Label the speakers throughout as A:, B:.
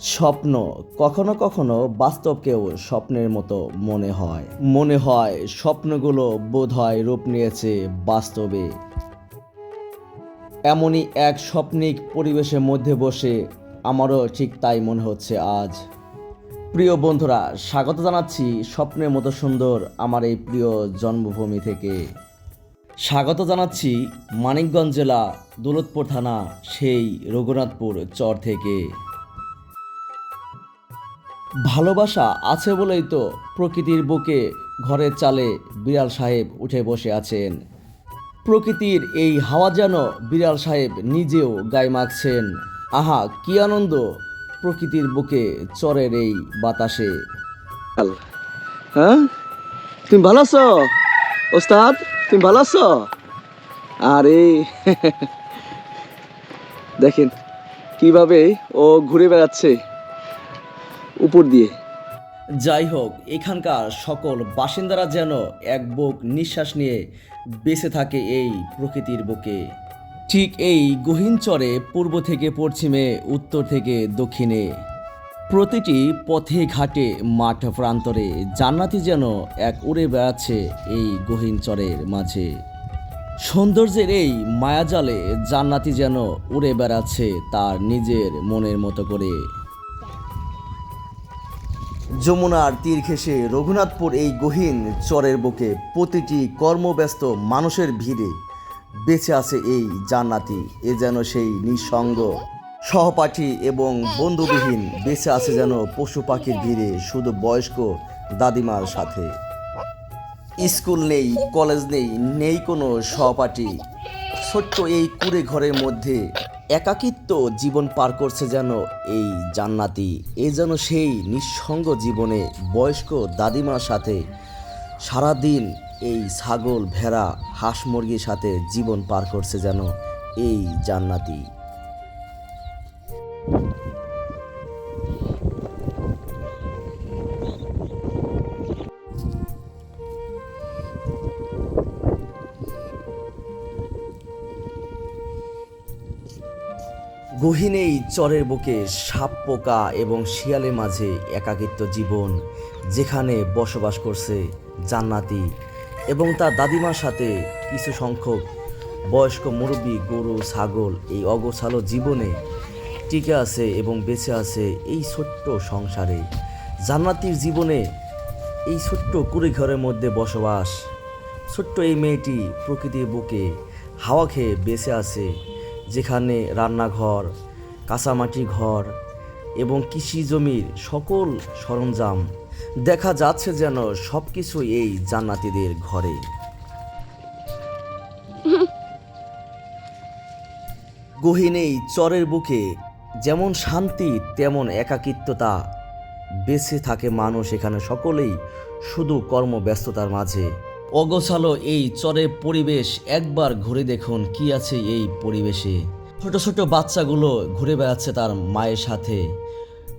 A: স্বপ্ন কখনো কখনো বাস্তবকেও স্বপ্নের মতো মনে হয়। মনে হয় স্বপ্নগুলো বোধ হয় রূপ নিয়েছে বাস্তবে। এমনই এক স্বপ্নিক পরিবেশের মধ্যে বসে আমারও ঠিক তাই মনে হচ্ছে আজ। প্রিয় বন্ধুরা, স্বাগত জানাচ্ছি স্বপ্নের মতো সুন্দর আমার এই প্রিয় জন্মভূমি থেকে। স্বাগত জানাচ্ছি মানিকগঞ্জ জেলা দৌলতপুর থানা সেই রঘুনাথপুর চর থেকে। ভালোবাসা আছে বলেই তো প্রকৃতির বুকে ঘরের চালে বিড়াল সাহেব উঠে বসে আছেন। প্রকৃতির এই হাওয়া যেন বিড়াল সাহেব নিজেও গায়ে মাখছেন। আহা, কি আনন্দ! প্রকৃতির বুকে চরের এই বাতাসে।
B: হ্যাঁ? তুমি ভালো আছো? ওস্তাদ তুমি ভালো আছো? আরে দেখেন কীভাবে ও ঘুরে বেড়াচ্ছে উপর দিয়ে।
A: যাই হোক এখানকার সকল বাসিন্দারা যেন এক বুক নিঃশ্বাস নিয়ে বেঁচে থাকে এই প্রকৃতির বুকে। ঠিক এই গহীন চরে পূর্ব থেকে পশ্চিমে, উত্তর থেকে দক্ষিণে। প্রতিটি পথে ঘাটে মাঠ প্রান্তরে জান্নাতি যেন এক উড়ে বেড়াচ্ছে এই গহীন চরের মাঝে। সৌন্দর্যের এই মায়াজালে জান্নাতি যেন উড়ে বেড়াচ্ছে তার নিজের মনের মতো করে। যমুনার তীর ঘেঁষে রঘুনাথপুর এই গহীন চরের বুকে প্রতিটি কর্মব্যস্ত মানুষের ভিড়ে বেঁচে আছে এই জান্নাতি। এ যেন সেই নিঃসঙ্গ সহপাঠী এবং বন্ধুবিহীন বেঁচে আছে যেন পশু পাখির ভিড়ে শুধু বয়স্ক দাদিমার সাথে। স্কুল নেই, কলেজ নেই নেই কোনো সহপাঠী। ছোট্ট এই কুড়ে ঘরের মধ্যে একাকিত্ব জীবন পার করছে যেন এই জান্নাতি। এ যেন সেই নিঃসঙ্গ জীবনে বয়স্ক দাদিমার সাথে সারাদিন এই ছাগল, ভেড়া, হাঁস মুরগির সাথে জীবন পার করছে যেন এই জান্নাতি। গহীন এই চরের বুকে সাপ পোকা এবং শিয়ালের মাঝে একাকিত্ব জীবন যেখানে বসবাস করছে জান্নাতি এবং তার দাদিমার সাথে কিছু সংখ্যক বয়স্ক মুরব্বী, গরু, ছাগল এই অগোছালো জীবনে টিকে আছে এবং বেঁচে আছে এই ছোট্ট সংসারে। জান্নাতির জীবনে এই ছোট্ট কুড়ি ঘরের মধ্যে বসবাস ছোট্ট এই মেয়েটি প্রকৃতির বুকে হাওয়া খেয়ে বেঁচে আছে, যেখানে রান্নাঘর, কাঁচামাটি ঘর এবং কৃষি জমির সকল সরঞ্জাম দেখা যাচ্ছে যেন সবকিছু এই জান্নাতিদের ঘরে। গহীন এই চরের বুকে যেমন শান্তি তেমন একাকিত্বতা বেঁচে থাকে মানুষ এখানে সকলেই শুধু কর্মব্যস্ততার মাঝে। অগোছালো এই চরের পরিবেশ একবার ঘুরে দেখুন কি আছে এই পরিবেশে। ছোট ছোট বাচ্চাগুলো ঘুরে বেড়াচ্ছে তার মায়ের সাথে।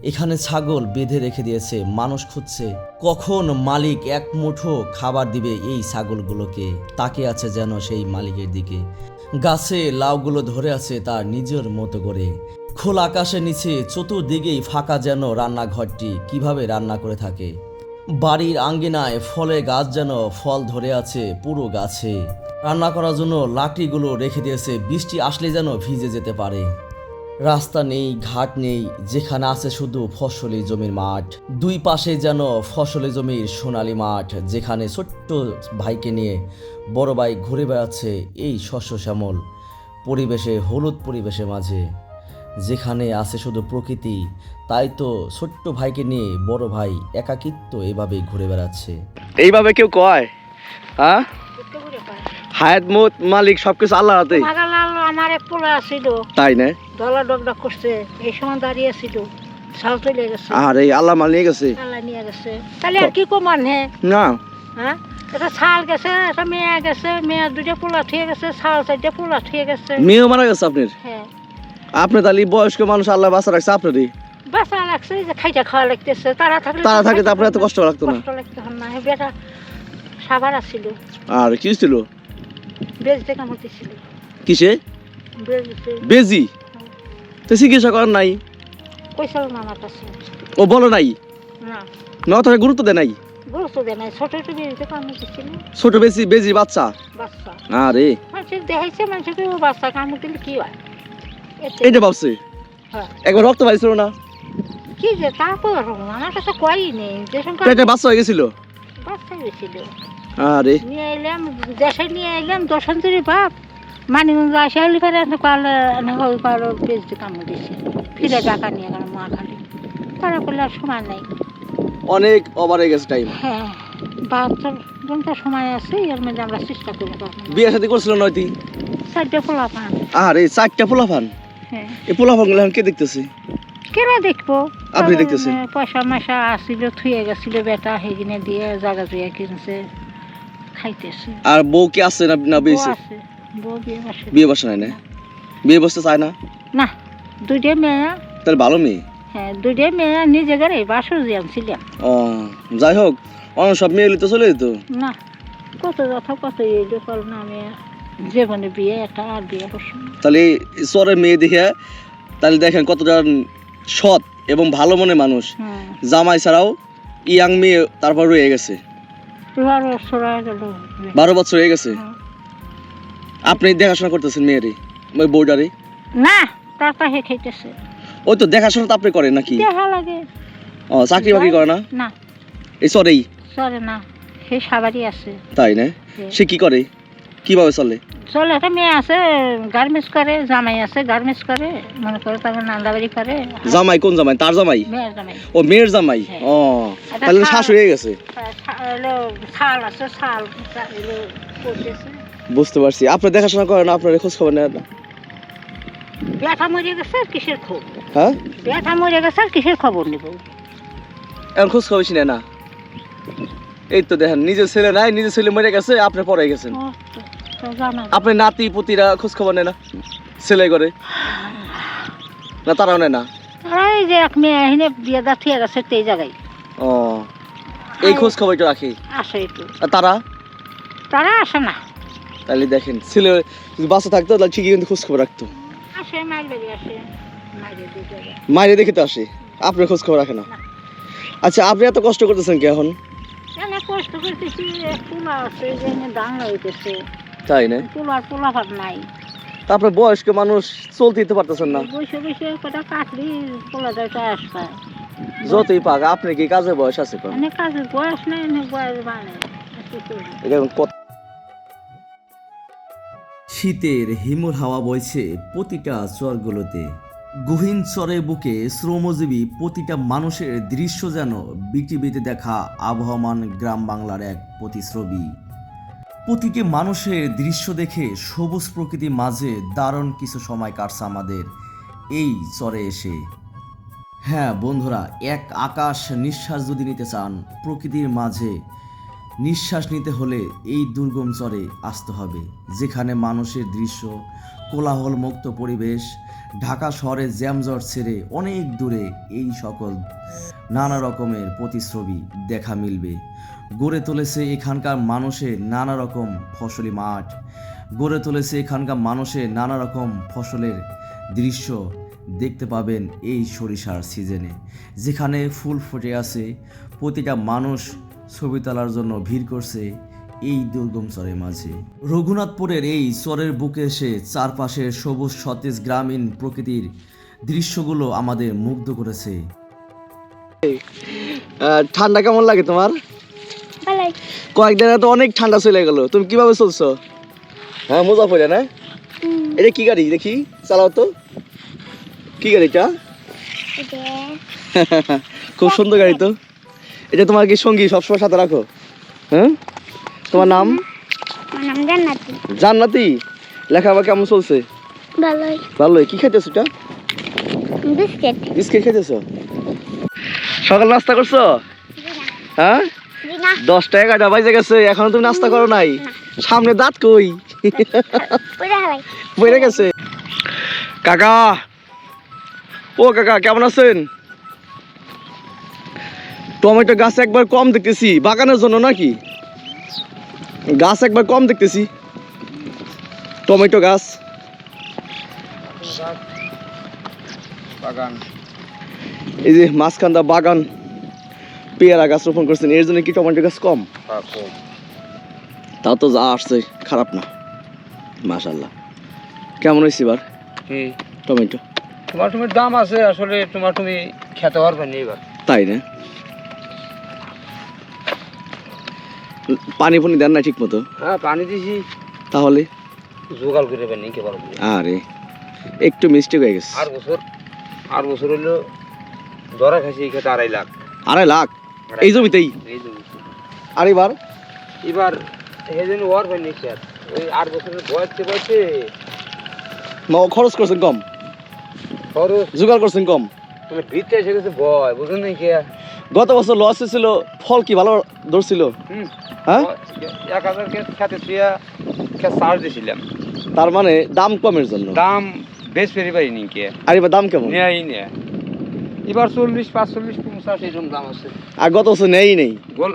A: এখানে ছাগল বেঁধে রেখে দিয়েছে, মানুষ খুঁজছে। কখন মালিক এক মুঠো খাবার দিবে এই ছাগলগুলোকে? তাকে আছে যেন সেই মালিকের দিকে। গাছে লাউগুলো ধরে আছে তার নিজের মতো করে। খোলা আকাশের নিচে, চতুর্দিকেই ফাঁকা যেন রান্নাঘরটি। কীভাবে রান্না করে থাকে? বাড়ির আঙ্গিনায় ফলে গাছ যেন ফল ধরে আছে পুরো গাছে। রান্না করার জন্য লাকড়িগুলো রেখে দিয়েছে, বৃষ্টি আসলে যেন ভিজে যেতে পারে। রাস্তা নেই ঘাট নেই যেখানে আছে শুধু ফসলি জমির মাঠ। দুই পাশে যেন ফসলি জমির সোনালী মাঠ যেখানে ছোট্ট ভাইকে নিয়ে বড় ভাই ঘুরে বেড়াচ্ছে এই শস্য শ্যামল পরিবেশে হলুদ পরিবেশের মাঝে। যেখানে আছে শুধু প্রকৃতি তাই তো ছোট্ট ভাইকে নিয়ে বড় ভাই একাকিত্ব এভাবেই ঘুরে বেড়াচ্ছে।
B: এইভাবে কেউ কয় হ্যাঁ? হায়াত মত মালিক সবকিছু আল্লাহ হাতে
C: আল্লাহ আমার এক পোলা ছিল
B: তাই না?
C: দলা ডগডগ করছে। এই সময় দাঁড়িয়ে ছিল সাল চলে গেছে।
B: আর এই আল্লাহ মাল নিয়ে গেছে?
C: আল্লাহ নিয়ে গেছে। তাহলে আর কি কমান হে?
B: না।
C: হ্যাঁ? এটা ছাল গেছে একটা মেয়ে গেছে মেয়ে দুটো পোলা ঠিক গেছে ছাল চারটে পোলা ঠিক গেছে।
B: মেয়েও মারা গেছে আপনার?
C: হ্যাঁ।
B: আপনি তাহলে বয়স্ক মানুষ আল্লাহ বাঁচা রাখছে আপনারই?
C: বাসা লাগছে যে খাইটা খাওয়া লাগতেছে। তারা থাকলে
B: তারা থাকলে আপনার এত কষ্ট লাগতো না।
C: কষ্ট লাগতে না। বেটা সাবার আসছিল
A: আর কি ছিল
C: বেজতে কামড়তেছিল
A: কিসে?
C: বেজতে
A: বেজি? তো চিকিৎসা করার নাই?
C: কইসাল না আমার কাছে।
A: ও বলো নাই?
C: না।
A: না তাকে গুরুত্ব দেয় নাই?
C: গুরুত্ব দেয় নাই। ছোট ছোট বেজতে
A: বেজি বাচ্চা?
C: বাচ্চা।
A: আরে
C: মানুষ দেখাইছে মানুষকে ও বাচ্চা কামড় দিলে কি হয়? এতে-
A: এইটা ভাবছে?
C: হ্যাঁ।
A: একবার রক্ত পাইছিল না?
C: কি যে তারপর আমার কাছে কয়ই নেই।
A: পেটে বাচ্চা হয়ে গেছিল?
C: বাচ্চা গেছিল।
A: আরে।
C: নিয়ে এলাম দেশে নিয়ে এলাম দশান্তরি বাপ। মানিগঞ্জ আসে হলি ফেরে পারলে ওই পারো বেজতে কামড় দিছে। ফিরে টাকা নিয়ে গেল মা খালি। তারা করলে আর সময় নেই।
A: অনেক ওভার হয়ে গেছে টাইম
C: হ্যাঁ বাহাত্তর ঘণ্টা সময় আছে এর মধ্যে আমরা চেষ্টা করি
A: বিয়ে সাথে করছিল নয়তি
C: চারটে পোলা পান
A: আরে চারটা পোলাফান
C: হ্যাঁ।
A: এই পোলাফানগুলো কে দেখতেছে?
C: কেরা দেখব?
A: আপনি দেখতেছেন?
C: পয়সা ময়সা আসছিল থুয়ে গেছিল বেটা হেগিনে দিয়ে জায়গা জুয়ে কিনছে খাইতেছে।
A: আর বউ কি আছে না বেশি
C: আছে। বিয়ে বসে
A: নাই না? বিয়ে বসতে চায় না?
C: না দুইটা মেয়ে।
A: তাহলে ভালো মেয়ে?
C: হ্যাঁ দুইটা মেয়ে নিজে বাসর দিয়াছিলাম
A: ও যাই হোক অন্য সব মেয়ে তো চলে যেত
C: না কত কথা কত এলো আমি জীবনে বিয়ে একটা আর বিয়ে বসে
A: তাহলে চরের মেয়ে দেখে তাহলে দেখেন কতটা সৎ এবং ভালো মনে মানুষ। জামাই ছাড়াও ইয়াং মেয়ে তারপর রয়ে গেছে।
C: বারো বছর হয়ে গেল।
A: বারো বছর হয়ে গেছে?
C: হুম।
A: আপনি দেখাশোনা করতেছেন মেয়েরে ওই বউটারে
C: না তার পাশে খাইতেছে
A: ওই তো দেখাশোনা তো আপনি করেন নাকি
C: দেখা লাগে
A: ও চাকরি বাকরি করে না
C: না
A: এই চরেই
C: চলে না সে সাবারই আছে
A: তাই না সে কি করে কীভাবে চলে
C: চলে একটা মেয়ে আছে গার্মেন্টস করে জামাই আছে গার্মেন্টস করে মনে করে তারপর নান্দাবাড়ি করে
A: জামাই কোন জামাই তার জামাই
C: মেয়ের জামাই
A: ও মেয়ের জামাই
C: হ্যাঁ।
A: ও তাহলে শাশুড়ি হয়ে গেছে
C: শাল আছে শাল করতেছে
A: বুঝতে পারছি। আপনি দেখাশোনা করেন আপনার খোঁজ খবর নেন। না
C: ব্যথা মরে গেছে আর কিসের খবর?
A: হ্যাঁ?
C: ব্যথা মরে গেছে আর কিসের খবর নেব?
A: এখন খোঁজ খবর শুনে না। এই তো দেখেন নিজের ছেলে নাই নিজের ছেলে মরে গেছে আপনি পরে গেছেন।
C: ও তো- তো জানা
A: আপনি নাতি পুতিরা খোঁজ খবর নেয় না? ছেলে করে না তারাও নেয় না?
C: এই যে এক মেয়ে এখানে বিয়ে দা ঠিক আছে সেই জায়গায়।
A: ও এই খোঁজ রাখি।
C: আসে একটু।
A: তারা?
C: তারা আসে না।
A: তাহলে দেখেন ছেলে বাচ্চা থাকতো তাহলে ঠিকই কিন্তু খোঁজ খবর রাখতো মায়ের দেখে তো আসে আপনার খোঁজ খবর রাখে না। আচ্ছা আপনি এত কষ্ট করতেছেন কি এখন?
C: কষ্ট করতেছি তুলা আছে যে হইতেছে।
A: তাই না?
C: নাই।
A: তারপরে বয়স্ক মানুষ চলতে দিতে পারতেছেন না।
C: বসে বসে কাটলি
A: যতই পাক আপনি কি কাজে বয়স আছে
C: কাজের বয়স নাই বয়স
A: কত
D: শীতের হিমুর হাওয়া বইছে প্রতিটা চরগুলোতে গহীন চরের বুকে শ্রমজীবী প্রতিটা মানুষের দৃশ্য যেন বিটিভিতে দেখা আবহমান গ্রাম বাংলার এক প্রতিশ্রবী প্রতিটি মানুষের দৃশ্য দেখে সবুজ প্রকৃতির মাঝে দারুণ কিছু সময় কাটছে আমাদের এই চরে এসে। হ্যাঁ বন্ধুরা, এক আকাশ নিঃশ্বাস যদি নিতে চান, প্রকৃতির মাঝে নিঃশ্বাস নিতে হলে এই দুর্গম চরে আসতে হবে, যেখানে মানুষের দৃশ্য কোলাহল মুক্ত পরিবেশ, ঢাকা শহরে জ্যামজট ছেড়ে অনেক দূরে এই সকল নানা রকমের প্রতিশ্রবী দেখা মিলবে। গড়ে তুলেছে এখানকার মানুষের নানা রকম ফসলি মাঠ, গড়ে তুলেছে এখানকার মানুষের নানা রকম ফসলের দৃশ্য। দেখতে পাবেন এই সরিষার সিজনে, যেখানে ফুল ফুটে আছে, প্রতিটা মানুষ ছবি তোলার জন্য ভিড় করছে এই দুর্গম চরের মাঝে। রঘুনাথপুরের এই চরের বুকে এসে চারপাশের সবুজ সতেজ গ্রামীণ প্রকৃতির দৃশ্যগুলো আমাদের মুগ্ধ করেছে।
A: ঠান্ডা কেমন লাগে তোমার? কয়েকদিন তো অনেক ঠান্ডা চলে গেল। তুমি কীভাবে চলছো? হ্যাঁ মজা পড়ে না? এটা কি গাড়ি? দেখি চালাও তো। কি গাড়িটা? খুব সুন্দর গাড়ি তো। এটা তোমার কি সঙ্গী? সবসময় সাথে রাখো। হ্যাঁ? তোমার নাম?
E: জান্নাতি।
A: জান্নাতি? লেখাপড়া কেমন চলছে?
E: ভালোই।
A: ভালোই। কি খাইতেছো এটা?
E: বিস্কিট।
A: বিস্কিট খাইতেছো? সকাল নাস্তা করছ? হ্যাঁ? দশটা এগারোটা বাজে গেছে এখনও তুমি নাস্তা করো নাই। সামনে দাঁত কই? বেড়ে গেছে। কাকা! ও কাকা কেমন আছেন? টমেটো গাছ একবার কম দেখতেছি বাগানের জন্য নাকি? গাছ একবার কম দেখতেছি। টমেটো গাছ।
F: বাগান।
A: এই যে মাঝখানটা বাগান পেয়ারা গাছ রোপণ করছেন এর জন্য কি টমেটো গাছ কম? তা তো। যা আসছে খারাপ না। মাশাল্লাহ কেমন হয়েছে এবার? টমেটো।
F: তোমার তুমি দাম আছে আসলে তোমার তুমি খেতে পারবে না এবার।
A: তাই না? পানি ফানি দেন না ঠিক মতো
F: হ্যাঁ পানি দিছি।
A: তাহলে?
F: জোগাড় করে পানি কে পারব
A: আরে একটু মিস্টেক হয়ে গেছে।
F: আর বছর আর বছর হইল ধরা খাইছি খেতে আড়াই লাখ।
A: আড়াই লাখ? এই জমিতেই?
F: এই জমি
A: আর এবার?
F: এবার জন্য ওর পানি খেত ওই আট বছরের বয়সে বয়সে
A: খরচ করছেন কম?
F: খরচ?
A: জোগাড় করছেন কম?
F: মানে ভিতরে এসে গেছে ভয় বুঝলেন না কে
A: গত বছর লস ছিল ফল কি ভালো ধরছিল? হ্যাঁ?
F: এক হাজার খেত খেত চার্জ দিয়েছিলাম
A: তার মানে দাম কমের জন্য?
F: দাম বেশ পেরি পারিনি কে।
A: আর এবার দাম কেমন?
F: নেই নে। এবার চল্লিশ পাঁচচল্লিশ পঞ্চাশ এরকম দাম আছে।
A: আর গত বছর নেই নেই?
F: গোল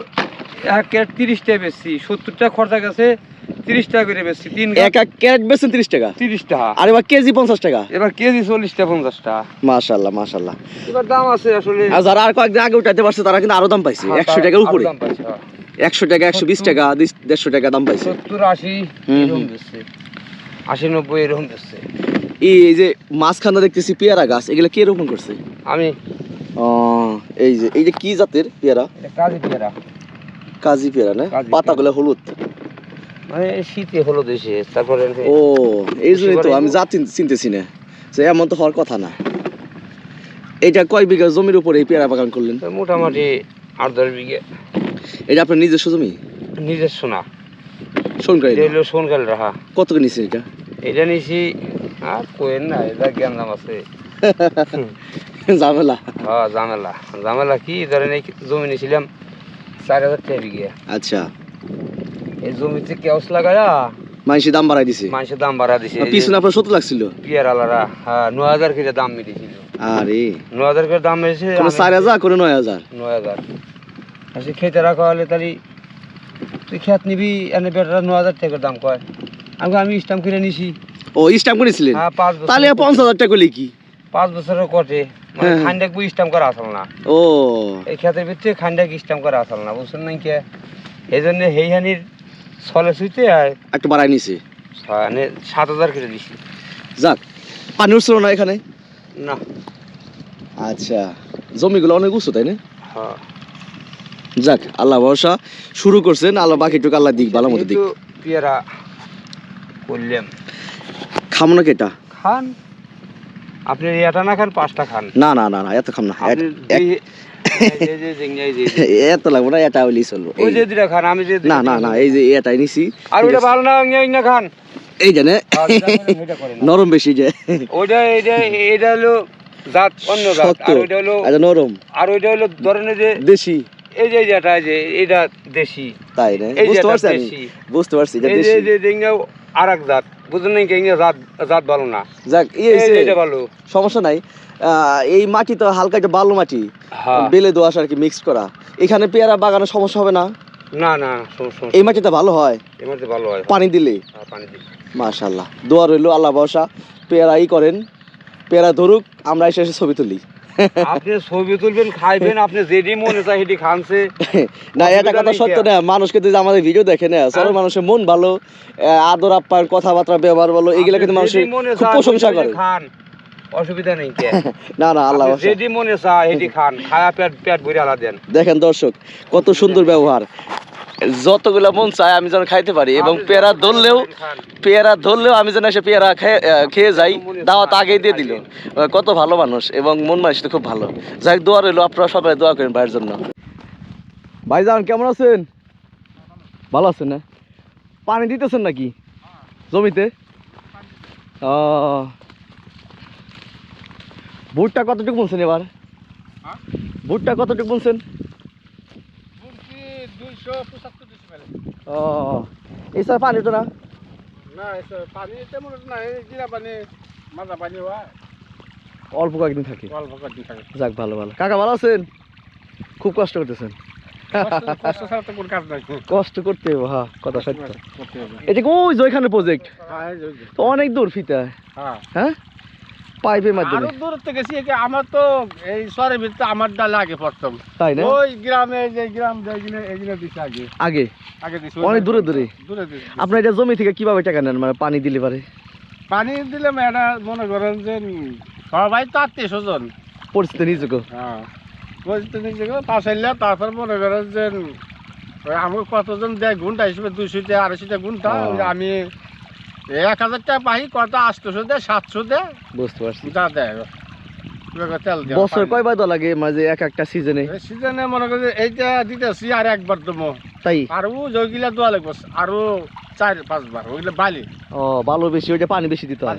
F: এক ক্যারেট তিরিশ টাকা বেশি সত্তর টাকা খরচা গেছে তিরিশ টাকা করে তিন
A: এক এক ক্যারেট বেচছেন তিরিশ টাকা?
F: তিরিশ টাকা।
A: আর এবার কেজি পঞ্চাশ টাকা?
F: এবার কেজি চল্লিশ টাকা পঞ্চাশ টাকা। এবার দাম আছে আসলে
A: আর যারা আর কয়েকদিন আগে উঠাইতে পারছে তারা কিন্তু আরও দাম পাইছে।
F: হ্যাঁ,
A: একশো
F: তার
A: টাকার উপরে।
F: দাম পাইছে, হ্যাঁ।
A: একশো টাকা একশো বিশ টাকা দেড়শো টাকা দাম পাইছে।
F: সত্তর আশি নব্বই এরকম দিচ্ছে
A: এই যে মাঝখানে দেখতেছি পেয়ারা গাছ এগুলো কে রোপণ করছে?
F: আমি।
A: ও, এই যে এই যে কি জাতের পেয়ারা?
F: কাজী পেয়ারা।
A: কাজি পেয়ারা না? পাতাগুলো হলুদ।
F: মানে শীতে হলো দেশে তারপরে
A: ও এই জন্যই তো আমি চিন- চিনতেছি না। যে এমন তো হওয়ার কথা না। এটা কয় বিঘা জমির উপরে এই পেয়ারা বাগান করলেন?
F: মোটামুটি আট দশ বিঘে।
A: এটা আপনার নিজস্ব জমি?
F: নিজস্ব না।
A: সরকারি
F: এটা হলো সোনকাল রাহা।
A: কত করে নিচ্ছেন এটা?
F: এটা নিছি আর কোয়েন না এটা জ্ঞান দাম আছে।
A: ঝামেলা।
F: হ্যাঁ ঝামেলা। ঝামেলা কি? ধরেন এই জমি নিয়েছিলাম চার হাজার টাকা বিঘে।
A: আচ্ছা।
F: এই জমিতে কেউস লাগায়া?
A: মানুষের দাম বাড়াই দিছে।
F: মানুষের দাম বাড়া দিছে।
A: পিছনে আপনার সত্তর লাগছিল
F: পিয়ার আলারা হ্যাঁ নয় হাজার করে দাম মেরেছিল
A: আরে।
F: নয় হাজার করে দাম আমি-
A: চার হাজার করে নয় হাজার।
F: নয় হাজার। সে খেতে রাখা হলে তাহলে তুই খেত নিবি এনে বেটারা নয় হাজার টাকার দাম কয়। আমি আমি স্টাম্প কিনে নিছি।
A: ও স্ট্যাম্প করেছিলেন
F: হ্যাঁ পাঁচ বছর
A: তাহলে পঞ্চাশ হাজার টাকা করলে কি?
F: পাঁচ বছরের কটে মানে
A: হ্যাঁ।
F: খান্ডাক বই স্টাম্প করা আসল না।
A: ও।
F: এই ক্ষেতের ভিতরে খান্ডাক স্টাম্প করা আসল না বুঝছেন না কে এই জন্য হেই হানির ছলে সুইতে আর
A: একটু বাড়াই নিছে।
F: মানে সাত হাজার করে দিছি।
A: যাক পানি উঠছিল না এখানে?
F: না।
A: আচ্ছা জমিগুলো অনেক উঁচু তাই না?
F: হ্যাঁ।
A: যাক আল্লাহ ভরসা। শুরু করছেন আল্লাহ বাকিটুকু আল্লাহ দিক ভালো মতো দিক।
F: পেয়ারা করলাম।
A: খামো না কেটা
F: খান। আপনি এটা না খান পাঁচটা খান।
A: না না না না এত খাম না।
F: এই যে এই যে,
A: এত লাগবে না এটা হইলেই চলবো।
F: ওই যে দুটা খান আমি যে
A: না না না এই যে এটাই নিছি।
F: আর ওইটা ভালো না ইঙ্গা ইঙ্গা খান।
A: এই জানে
F: আর যেটা করেন ওইটা করেন। না।
A: নরম বেশি যে।
F: ওইটা এটা এটা হলো জাত অন্য জাত। আর ওইটা হলো
A: এটা নরম।
F: আর ওইটা হলো ধরেন যে
A: দেশি।
F: এই যে যেটা যে এটা দেশি।
A: তাই না বুঝতে পারছি আমি। বুঝতে পারছি এটা
F: এই যে
A: দেশি।
F: এই যে জিঙ্গা আর এক জাত। বুঝলেন জাত জাত ভালো না।
A: যাক এই
F: এই যে
A: হইছে,
F: এটা ভালো।
A: সমস্যা নাই। এই মাটি তো হালকা একটা বালু মাটি।
F: হ্যাঁ।
A: বেলে দোয়াশ আর কি মিক্স করা। এখানে পেয়ারা বাগানে সমস্যা হবে না?
F: না না
A: এই মাটিটা ভালো হয়?
F: এমন ভালো হয়।
A: পানি দিলে?
F: হ্যাঁ, পানি
A: দোয়া রইল আল্লাহ ভরসা। করেন। পেয়ারা ধরুক আমরা এসে এসে ছবি তুলি।
F: আপনি ছবি তুলবেন খাইবেন আপনি যেটি মনে চাই সেটি খানছে।
A: না এটা কথা সত্য না। মানুষ কিন্তু আমাদের ভিডিও দেখে না সব
F: হ্যাঁ।
A: মানুষের মন ভালো আদর আপ্যায়ন কথাবার্তা ব্যবহার বলো এগুলো কিন্তু মানুষের খুব প্রশংসা করে।
F: খান। অসুবিধা নেই
A: না না আল্লাহ
F: যেটি মনে চায় সেটি খান। খায়া পেট পেট ভরে আলা দেন।
A: দেখেন দর্শক কত সুন্দর ব্যবহার। যতগুলা মন চায় আমি যেন খাইতে পারি এবং পেয়ারা ধরলেও পেয়ারা ধরলেও আমি যেন এসে পেয়ারা খেয়ে খেয়ে যাই দাওয়াত আগেই দিয়ে দিল। কত ভালো মানুষ এবং মন মানুষ তো খুব ভালো। যাই দোয়া রইল আপনারা সবাই দোয়া করেন ভাইয়ের জন্য। ভাইজান কেমন আছেন? ভালো আছেন না? পানি দিতেছেন নাকি? জমিতে? ও ভুট্টা কতটুকু বলছেন এবার? ভুট্টা কতটুকু বলছেন? ও পানি তো না?
F: পানি তেমন না পানি মাজা পানি হয়।
A: অল্প কয়েকদিন থাকি।
F: অল্প কদিন থাকে।
A: যাক ভালো ভালো। কাকা ভালো আছেন? খুব কষ্ট করতেছেন।
G: কষ্ট-
A: করতে হবে হ্যাঁ কথা সত্য। এটা ওই প্রজেক্ট
G: হ্যাঁ,
A: অনেক দূর ফিতা।
G: হ্যাঁ।
A: হ্যাঁ? পাইপের মাধ্যমে?
G: আরও দূর থেকে গেছি একে আমার তো এই শহরের ভিতরে আমার ডালে আগে প্রথম।
A: তাই না?
G: ওই গ্রামে যে গ্রাম যেগুলো এগুলো দিছে আগে।
A: আগে?
G: আগে দিছে
A: অনেক দূরে দূরে?
G: দূরে দিছে।
A: আপনার এটা জমি থেকে কীভাবে টাকা নেন? মানে পানি দিলে পারে?
G: পানি দিলে এটা মনে করেন যে সবাই তো আত্মীয় স্বজন।
A: পরিস্থিতি নিজেকে?
G: হ্যাঁ। বলতে নিজে পাশাইলে তারপর মনে করেন যে আমাকে কতজন দেয়? ঘণ্টা হিসেবে দুইশোটা আড়াইশোটা ঘণ্টা
A: ও।
G: ওই আমি এক হাজার টাকা পাই কত আটশোশো দেয় সাতশো দেয়
A: বুঝতে পারছি।
G: যা দেয়
A: বছর। কয়বার লাগে এক একটা সিজনে
G: এই সিজনে মনে এইটা দিতেছি আর একবার দেবো
A: তাই?
G: আর ও ওইগুলা দোয়া লাগবো আরও চার পাঁচবার। ওইগুলা বালি।
A: ও ভালো বেশি ওইটা পানি বেশি দিতে হয়।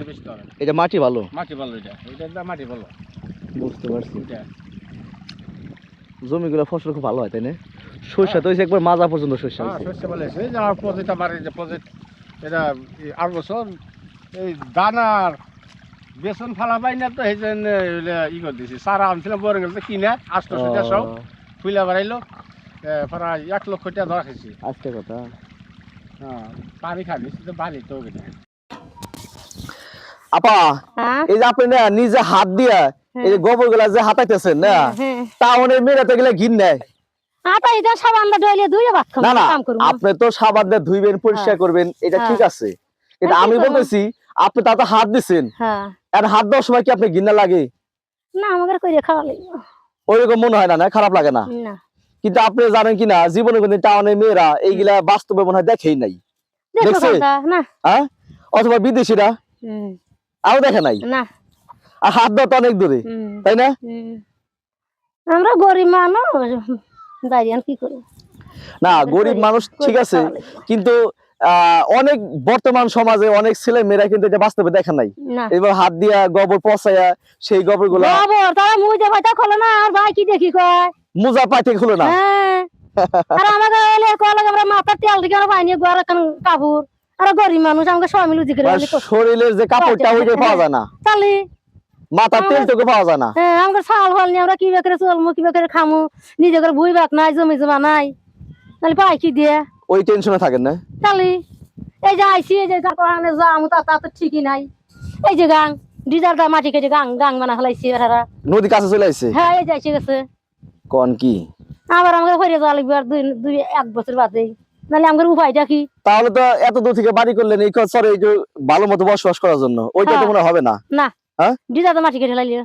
A: এটা মাটি ভালো
G: মাটি ভালো এটা। ওইটা মাটি ভালো
A: বুঝতে পারছি।
G: ওইটা
A: জমিগুলো ফসল খুব ভালো হয় তাই না? সরষা তো একবার মাজা পর্যন্ত সরষা
G: হ্যাঁ শস্য আছে যে এটা এই আর বছর এই দানার বেসন ফালা পাই না তো সেই জন্য ই করে দিছি। সারা আনছিলাম বরে কিনে আষ্ট সুটা সব ফুলা বাড়াইলো প্রায় এক লক্ষ টাকা ধরা খাইছি।
A: আজকে কথা
G: হ্যাঁ পানি খাবি তো বালি তো
A: আপা
H: হ্যাঁ?
A: এই যে আপনি না নিজে হাত দিয়া এই যে গোবরগুলা যে হাতাইতেছেন না
H: হ্যাঁ
A: তা অনেক মেয়েরাতে গেলে ঘিন নেয়।
H: এটা সাবান ডইলে ভাত
A: না আপনি তো সাবান দিয়ে ধুইবেন পরিষ্কার করবেন এটা
H: হ্যাঁ।
A: ঠিক আছে। এটা
H: হ্যাঁ,
A: আমি বলতেছি আপনি তাতে হাত দিছেন।
H: হ্যাঁ।
A: আর হাত দেওয়ার সময় কি আপনি ঘিন্না লাগে?
H: না আমাদের কইরে খাওয়া লাগবে
A: ওইরকম মনে হয় না না খারাপ লাগে না?
H: না।
A: কিন্তু আপনি জানেন কি না জীবনে কিন্তু টাউনের মেয়েরা এইগুলা বাস্তবে মনে হয় দেখেই নাই।
H: দেখো
A: দেখছে?
H: না।
A: হ্যাঁ? অথবা বিদেশিরা? আরও দেখে নাই?
H: না।
A: আর হাত দেওয়া তো অনেক দূরে তাই না?
H: আমরা গরিব মানুষ। দাঁড়িয়ে কি করি
A: না গরিব মানুষ ঠিক আছে কিন্তু অনেক বর্তমান সমাজে অনেক ছেলে মেয়েরা কিন্তু এটা বাস্তবে দেখে নাই। এবার হাত দিয়া গোবর পচাইয়া সেই গোবরগুলা
H: বাবর তারা যে ভাইটা খোলে না আর ভাই কি দেখি কয়?
A: মোজা পাইতে খুলো না।
H: হ্যাঁ। আর আমাকে এলে আমরা মাথার তেল দিকে আমরা বাইনি গোয়ার এখন কাপড়। আর গরিব মানুষ আমাকে সবাই মিলে
A: শরীরের যে কাপড়টা পাওয়া যায় না।
H: চালি।
A: মাথার তেলটুকু পাওয়া যায় না।
H: হ্যাঁ আমাকে চাল ফল নিয়ে আমরা কি চলমু কি খামু? নিজে করে নাই জমি জমা নাই। তাহলে পাই কি দিয়ে?
A: ওই টেনশনে থাকেন না।
H: চালি এই যে আইসি এই যে গানে যাম তা তা তো ঠিকই নাই। এই যে গাং ডিজালটা মাটি কেটে গাং গাং বানা ফেলাইছি এরা
A: নদী কাছে চলে আসছে
H: হ্যাঁ এই যাইছে গেছে।
A: কোন কি?
H: আবার আমাকে যাওয়া লাগবে আর দুই দুই এক বছর বাদে। নাহলে আমাদের উপায়টা কি?
A: তাহলে তো এত দূর থেকে বাড়ি করলেন এই সরে এই যে ভালো মতো বসবাস করার জন্য। ওইটা তো
H: হ্যাঁ।
A: মনে হবে না।
H: না।
A: হ্যাঁ?
H: ডিজালটা মাটি কেটে লাইলে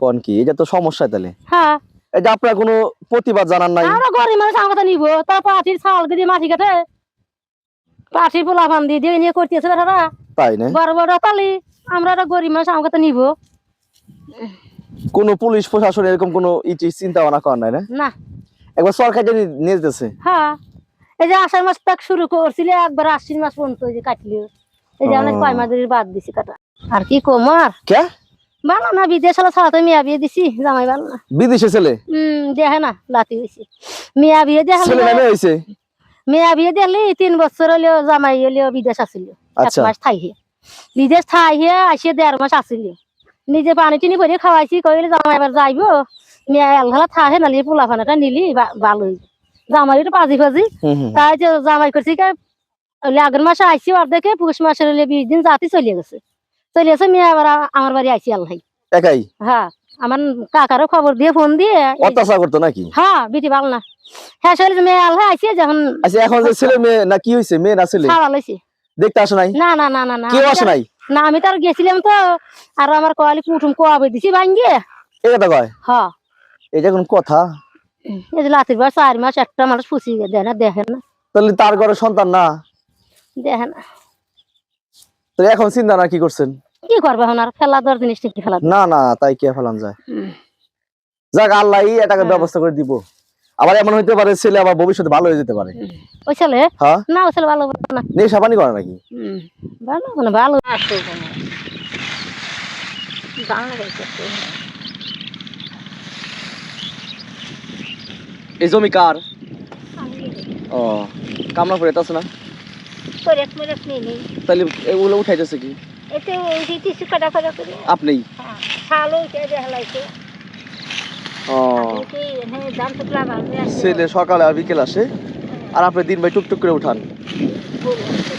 A: কোন কি? এটা তো সমস্যা তাহলে।
H: হ্যাঁ।
A: এই যে আপনার কোনো প্রতিবাদ নাই?
H: আমরা গরিব মানুষ আমার কথা নিবো। তার পাঠির ছাল দিয়ে মাটি কাটে পোলা ফান দিয়ে দিয়ে নিয়ে করতেছে বেটারা
A: তাই না?
H: বড় বড় তালি আমরা একটা গরিব মানুষ আমার কথা নিবো।
A: কোনো পুলিশ প্রশাসন এরকম কোনো ইটি চিন্তা ভাবনা করেন নাই না?
H: না।
A: একবার সরকার যদি নিয়ে যেতেছে।
H: হ্যাঁ। এই যে আষাঢ় মাস তাক শুরু করছিলে একবার আশ্বিন মাস পর্যন্ত যে কাটলিও এই যে অনেক কয় মাস বাদ দিছি কাটা। আর কি কমার
A: কে?
H: ভালো না বিদেশ হলো ছাড়া তো মেয়া বিয়ে দিছি জামাই ভালো না।
A: বিদেশে ছেলে?
H: হম দেখে না লাতি হয়েছে মেয়া বিয়ে
A: ছেলে
H: দেখলে
A: নামে হয়েছে
H: মেয়া বিয়ে দেখলি তিন বছর হলেও জামাই হলেও বিদেশ আসিল এক
A: আচ্ছা।
H: মাস থাইহে। বিদেশ থাইহে আসিয়ে দেড় মাস আসিল নিজে পানি টিনি ভরে খাওয়াইছি কইলে জামাই এবার যাইবো। মেয়া এলঘালা থাহে নালি পোলা ফানাটা নিলি ভালো জামাই তো পাজি ফাজি। তাই যে জামাই করছি আগের মাসে আইসি অর্ধেকে পুষ মাসের হলে বিশ দিন জাতি চলে গেছে। চলে গেছে মেয়ে আবার আমার বাড়ি আইসি আল্লাহ
A: একাই?
H: হ্যাঁ আমার কাকারও খবর দিয়ে ফোন দিয়ে
A: অত্যাচার করতো নাকি?
H: হ্যাঁ বিটি ভালো না হ্যাঁ চলে মেয়ে আল্লাহ আইসি যখন
A: আচ্ছা এখন যে ছেলে মেয়ে না কি হয়েছে মেয়ে না ছেলে?
H: ছাড়া লইছি।
A: দেখতে আসে নাই?
H: না না না না না
A: কেউ
H: আমি তো-
A: নাই?
H: না আমি তো আর গেছিলাম তো আর আমার কোয়ালি কুটুম কোয়াবে দিছি ভাঙ্গিয়ে
A: এই কথা কয়?
H: হ্যাঁ।
A: এটা কোন কথা?
H: এই যে লাতির বার চার মাস একটা মানুষ পুষি দেয় না দেখেন না।
A: তাহলে তার ঘরে সন্তান না?
H: দেখেন না।
A: তো এখন চিন্তা না কি করছেন?
H: কি করবে এখন? আর খেলা দর জিনিস কি খেলা
A: না না তাই কে ফেলান যায়? যাক আল্লাহ এটাকে
H: হ্যাঁ।
A: ব্যবস্থা করে দিব। আবার এমন হইতে পারে ছেলে আবার ভবিষ্যতে ভালো হয়ে যেতে পারে।
H: ওই ছেলে?
A: হ্যাঁ?
H: না ওই ছেলে ভালো না।
A: নেশা পানি করে নাকি?
H: হুম, ভালো মানে ভালো
A: এই জমি কার? ও কামনা করে আছে না? তাহলে এগুলো উঠাইতেছে কি?
H: এতে কিছু কাটা কাটা করে।
A: আপনি?
H: উঠে
C: ভাবলে আসছে
A: ছেলে সকালে আর বিকেল আসে। আর আপনি দিন ভাই টুকটুক করে উঠান।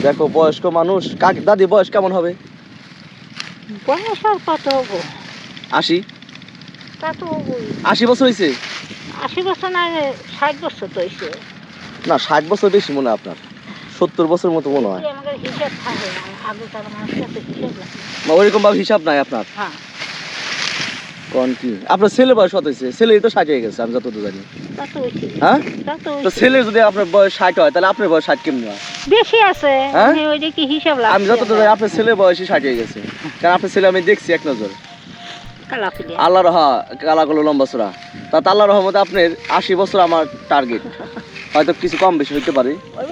A: দেখো বয়স্ক মানুষ। কাক দাদি বয়স কেমন হবে?
C: বয়স আর কত হব?
A: আশি? আশি বছর হয়েছে
C: আশি বছর না ষাট বছর তো হয়েছে
A: না ষাট বছর বেশি মনে হয় আপনার। সত্তর বছর মতো মনে হয়।
C: আমাদের হিসাব থাকে না আগেকার মানুষের তো হিসাব
A: ওইরকম ভাবে হিসাব নাই আপনার?
C: হ্যাঁ।
A: কোন কি? আপনার ছেলে বয়স কত হয়েছে? ছেলে তো ষাট হয়ে গেছে আমি যতদূর জানি।
C: তো
A: হ্যাঁ?
C: তো তো
A: ছেলে যদি আপনার বয়স ষাট হয় তাহলে আপনার বয়স ষাট কেমনি হয়?
C: বেশি আছে
A: হ্যাঁ?
C: মানে কি হিসাব
A: আমি যতদূর জানি আপনার ছেলে বয়সই ষাট হয়ে গেছে। কারণ আপনার ছেলে আমি দেখছি এক নজর। আল্লাহ রহা কালাগুলো লম্বা চূড়া। তাতে আল্লাহ রহমতে আপনার আশি বছর আমার টার্গেট হয়তো কিছু কম বেশি হইতে পারে।
C: ওই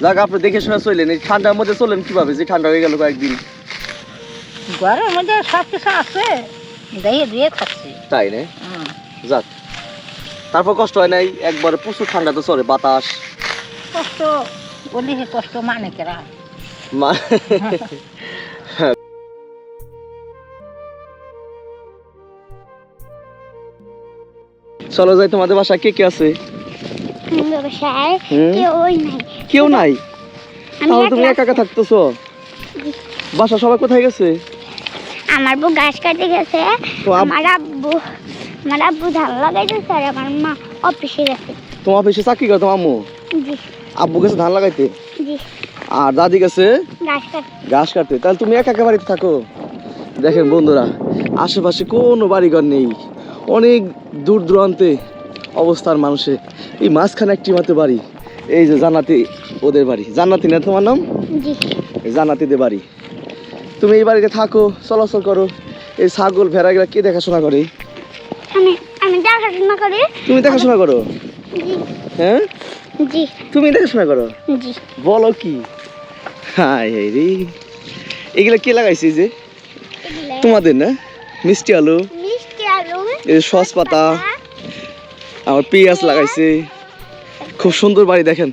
A: যাক আপনি দেখে শুনে চললেন এই ঠান্ডার মধ্যে চললেন কীভাবে? যে ঠান্ডা হয়ে গেল কয়েকদিন।
C: ঘরের মধ্যে সব কিছু আছে দিয়ে দিয়ে খাচ্ছি।
A: তাই না? যাক। তারপর কষ্ট হয় নাই একবারে প্রচুর ঠান্ডা তো চলে বাতাস।
C: কষ্ট বলি কষ্ট মানে কেরা?
A: মা- চলো যাই তোমাদের বাসায় কে কে আছে?
E: কেউ নাই।
A: কেউ নাই? তাহলে তুমি একা একা থাকতেছো? বাসা সবাই কোথায় গেছে?
E: আমার বউ গাছ কাটতে গেছে আমার আব্বু আমার আব্বু ধান আর আমার মা অফিসে গেছে।
A: তোমার অফিসে চাকরি করো তোমার আম্মু? আব্বু গেছে ধান লাগাইতে? আর দাদি গেছে?
E: গাছ
A: ঘাস কাটতে। তাহলে তুমি একা একা বাড়িতে থাকো। দেখেন বন্ধুরা আশেপাশে কোনো বাড়িঘর নেই। অনেক দূর দূরান্তে অবস্থার মানুষে। এই মাঝখানে একটি মাত্র বাড়ি। এই যে জান্নাতি ওদের বাড়ি। জান্নাতি না তোমার নাম? জান্নাতিদের বাড়ি। তুমি এই বাড়িতে থাকো চলাচল করো। এই ছাগল ভেড়াগুলা কে দেখাশোনা করে?
E: আমি আমি দেখাশোনা করি।
A: তুমি দেখাশোনা করো? হ্যাঁ?
E: জি।
A: তুমি দেখাশোনা করো?
E: জি।
A: বলো কি? হাই হাই রে। এগুলা কে লাগাইছে যে? তোমাদের না? মিষ্টি আলু।
E: মিষ্টি আলু
A: এই সস পাতা। আমার পেঁয়াজ লাগাইছে। খুব সুন্দর বাড়ি দেখেন।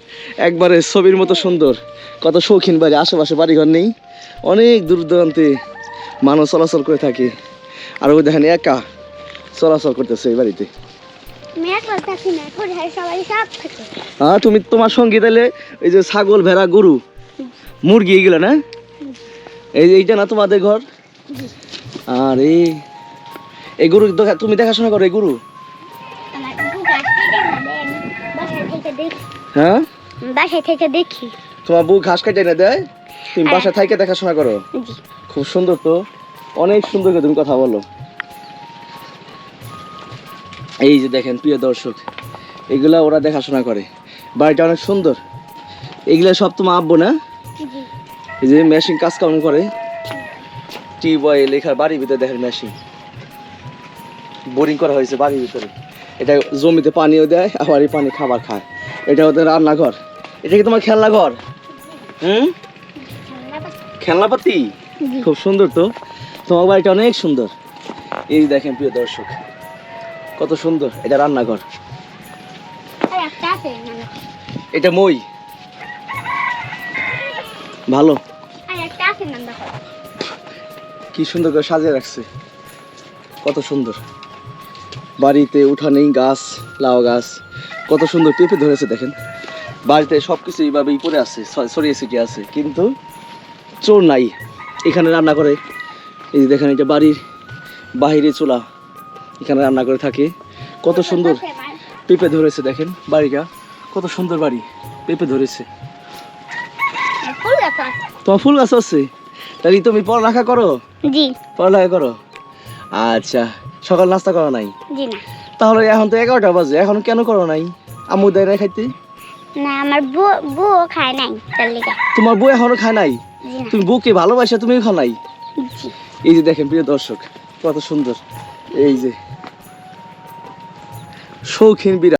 A: একবারে ছবির মতো সুন্দর। কত শৌখিন বাড়ি আশেপাশে বাড়িঘর নেই। অনেক দূর দূরান্তে মানুষ চলাচল করে থাকে। আর ওই দেখেন একা চলাচল করতেছে এই বাড়িতে। হ্যাঁ তুমি তোমার সঙ্গে তাহলে এই যে ছাগল ভেড়া গরু মুরগি এইগুলো না? এই যে এইটা না তোমাদের ঘর? আর এই গরু তুমি দেখাশোনা করো এই গরু
E: আমার বউ গাছ কেটে না দেয় আমি বাসায় থেকে দেখি
A: হ্যাঁ?
E: বাসায় থেকে দেখি।
A: তোমার বউ ঘাস কাটে না দেয়? তুমি বাসা থাইকে দেখাশোনা করো। খুব সুন্দর তো। অনেক সুন্দর করে তুমি কথা বলো। এই যে দেখেন প্রিয় দর্শক এগুলা ওরা দেখাশোনা করে। বাড়িটা অনেক সুন্দর। এগুলা সব তোমার আব্বু না? এই যে মেশিন কাজ কাম করে। টি বয় লেখার বাড়ির ভিতরে দেখেন মেশিন। বোরিং করা হয়েছে বাড়ির ভিতরে। এটা জমিতে পানিও দেয় আবার এই পানি খাবার খায়। এটা ওদের রান্নাঘর। এটা কি তোমার খেলনাঘর? হুম? খেলনাপাতি? খুব সুন্দর তো। তোমার বাড়িটা অনেক সুন্দর। এই দেখেন প্রিয় দর্শক কত সুন্দর এটা রান্নাঘর।
E: মানে।
A: এটা মই। ভালো। কি সুন্দর করে সাজিয়ে রাখছে। কত সুন্দর। বাড়িতে উঠানেই গাছ লাউ গাছ। কত সুন্দর পেঁপে ধরেছে দেখেন। বাড়িতে সব কিছু এইভাবেই পড়ে আছে ছড়িয়ে ছিটিয়ে আছে। কিন্তু চোর নাই এখানে রান্না করে। এই যে দেখেন এটা বাড়ির বাহিরে চুলা এখানে রান্না করে থাকে। কত সুন্দর পেঁপে ধরেছে দেখেন বাড়িটা। কত সুন্দর বাড়ি পেঁপে ধরেছে। তোমার ফুল গাছ আছে? তাহলে তুমি পড়ালেখা করো?
E: জি।
A: পড়ালেখা করো? আচ্ছা। সকাল নাস্তা করো নাই?
E: জি না।
A: তাহলে এখন তো এগারোটা বাজে এখন কেন করো নাই? আমু দেয় না খাইতে?
E: না আমার বউ বউ খায় নাই তার লিগা।
A: তোমার বউ এখনও খায় নাই? তুমি বউকে ভালোবাসা তুমি খাও নাই?
E: জি।
A: এই যে দেখেন প্রিয় দর্শক কত সুন্দর। এই যে শৌখিন বিড়াল।